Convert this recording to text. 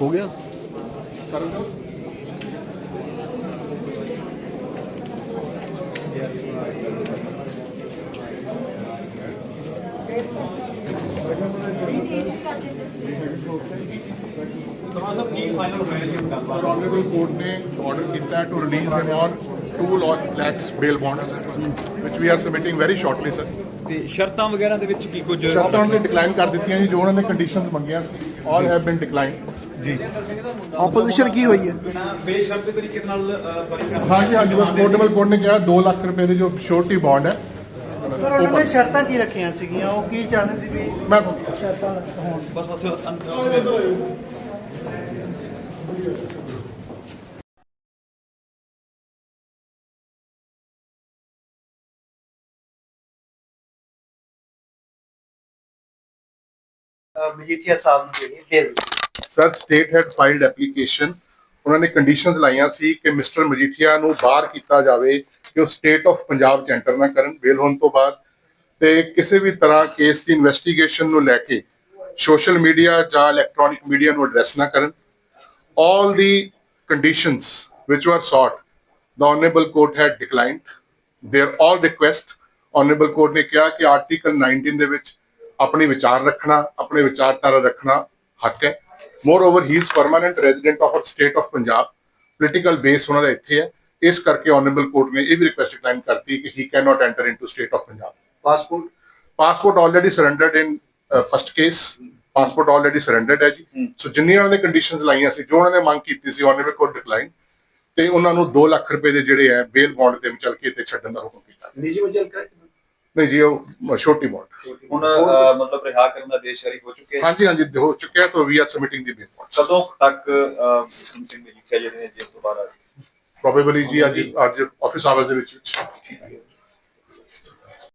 ਹੋ ਗਿਆ Sir, Honorable Court ने order ਕੀਤਾ to release him on two lakhs bail bonds, which we are submitting very shortly, sir. ਤੇ ਸ਼ਰਤਾਂ ਵਗੈਰਾ ਦੇ ਵਿੱਚ ਕੀ ਕੁਝ ਸ਼ਰਤਾਂ ਉਹਨੇ ਡਿਕਲਾਈਨ ਕਰ ਦਿੱਤੀਆਂ ਜੀ ਜੋ ਉਹਨਾਂ ਨੇ ਕੰਡੀਸ਼ਨਸ ਮੰਗੀਆਂ ਸੀ ਆਲ ਹੈਵ ਬੀਨ ਡਿਕਲਾਈਨਡ ਜੀ। ਆਪੋਜੀਸ਼ਨ ਕੀ ਹੋਈ ਹੈ? ਬਿਨਾ ਬੇਸ਼ਰਤ ਦੇ ਤਰੀਕੇ ਨਾਲ ਬਰੀ ਕਰ ਹਾਂਜੀ ਹਾਂਜੀ ਬਸ ਪੋਰਟੇਬਲ ਕੋਰਟ ਨੇ ਕਿਹਾ 2 ਲੱਖ ਰੁਪਏ ਦੀ ਜੋ ਸ਼ੋਰਟੀ ਬੌਂਡ ਹੈ। ਸਰ ਉਹਨਾਂ ਨੇ ਸ਼ਰਤਾਂ ਕੀ ਰੱਖੀਆਂ ਸੀਗੀਆਂ? ਉਹ ਕੀ ਚਾਹੁੰਦੇ ਸੀ ਵੀ ਮੈਂ ਸ਼ਰਤਾਂ ਹੋਣ? ਬਸ ਬਸ ਅੰਦਰ ਮਜੀਠੀਆ ਸਾਹਿਬ ਨੂੰ ਜਿਹੜੀ bail sir state had filed application ਉਹਨਾਂ ਨੇ ਕੰਡੀਸ਼ਨਸ ਲਾਈਆਂ ਸੀ ਕਿ ਮਿਸਟਰ ਮਜੀਠੀਆ ਨੂੰ ਬਾਹਰ ਕੀਤਾ ਜਾਵੇ ਕਿ ਉਹ ਸਟੇਟ ਆਫ ਪੰਜਾਬ ਚ ਐਂਟਰ ਨਾ ਕਰਨ ਬੇਲ ਹੋਣ ਤੋਂ ਬਾਅਦ। ਤੇ ਕਿਸੇ ਵੀ ਤਰ੍ਹਾਂ ਕੇਸ ਦੀ ਇਨਵੈਸਟੀਗੇਸ਼ਨ ਨੂੰ ਲੈ ਕੇ ਸੋਸ਼ਲ ਮੀਡੀਆ ਜਾਂ ਇਲੈਕਟ੍ਰੋਨਿਕ ਮੀਡੀਆ ਨੂੰ ਐਡਰੈਸ ਨਾ ਕਰਨ। All the conditions which were sought, the Honorable Court had declined. Their all request, Honorable Court ਨੇ ਕਿਹਾ ਕਿ ਆਰਟੀਕਲ 19 ਦੇ ਵਿੱਚ ਆਪਣੀ ਵਿਚਾਰ ਰੱਖਣਾ ਆਪਣੇ ਵਿਚਾਰਧਾਰਾ ਰੱਖਣਾ ਹੱਕ ਹੈ। Moreover he is permanent resident of state of Punjab political base ਉਹਨਾਂ ਦਾ ਇੱਥੇ ਹੈ। ਇਸ ਕਰਕੇ Honorable Court ਨੇ ਇਹ ਵੀ ਰਿਕੁਐਸਟ ਡਿਕਲਾਈਨ ਕਰਤੀ ਕਿ he can not enter into state of Punjab passport passport already surrendered in first case passport already surrendered ਹੈ ਜੀ। ਸੋ ਜਿੰਨੀਆਂ ਉਹਨਾਂ ਨੇ ਕੰਡੀਸ਼ਨਸ ਲਾਈਆਂ ਸੀ ਜੋ ਉਹਨਾਂ ਨੇ ਮੰਗ ਕੀਤੀ ਸੀ ਉਹਨੇ ਕੋਲ ਡਿਕਲਾਈਨ ਤੇ ਉਹਨਾਂ ਨੂੰ 2 ਲੱਖ ਰੁਪਏ ਦੇ ਜਿਹੜੇ ਹੈ ਬੇਲ ਬੌਂਡ ਤੇ ਚੱਲ ਕੇ ਤੇ ਛੱਡਣ ਦਾ ਹੁਕਮ ਕੀਤਾ। ਨਿੱਜੀ ਵਜਲ ਕਰ ਨਹੀਂ ਜੀ ਉਹ ਛੋਟੀ ਬੌਂਡ ਹੁਣ ਮਤਲਬ ਰਿਹਾ ਕਰਨ ਦਾ ਦੇਸ਼ ਸ਼ਰੀਫ ਹੋ ਚੁੱਕੇ ਹਾਂਜੀ ਹਾਂਜੀ ਹੋ ਚੁੱਕਿਆ ਤਾਂ ਵੀ ਆਰ ਸਬਮਿਟਿੰਗ ਦੀ ਬੌਂਡ ਕਦੋਂ ਤੱਕ ਅ, ਸਿੰਘ ਮਜੀਠੀਆ ਜਿਹੜੇ ਨੇ ਜੇਲ੍ਹ ਤੋਂ ਬਾਹਰ ਆ ਜਾਣਗੇ? ਪ੍ਰੋਬੇਬਲੀ ਜੀ ਅੱਜ ਅੱਜ ਆਫਿਸ ਆਵਰਸ ਦੇ ਵਿੱਚ ਵਿੱਚ।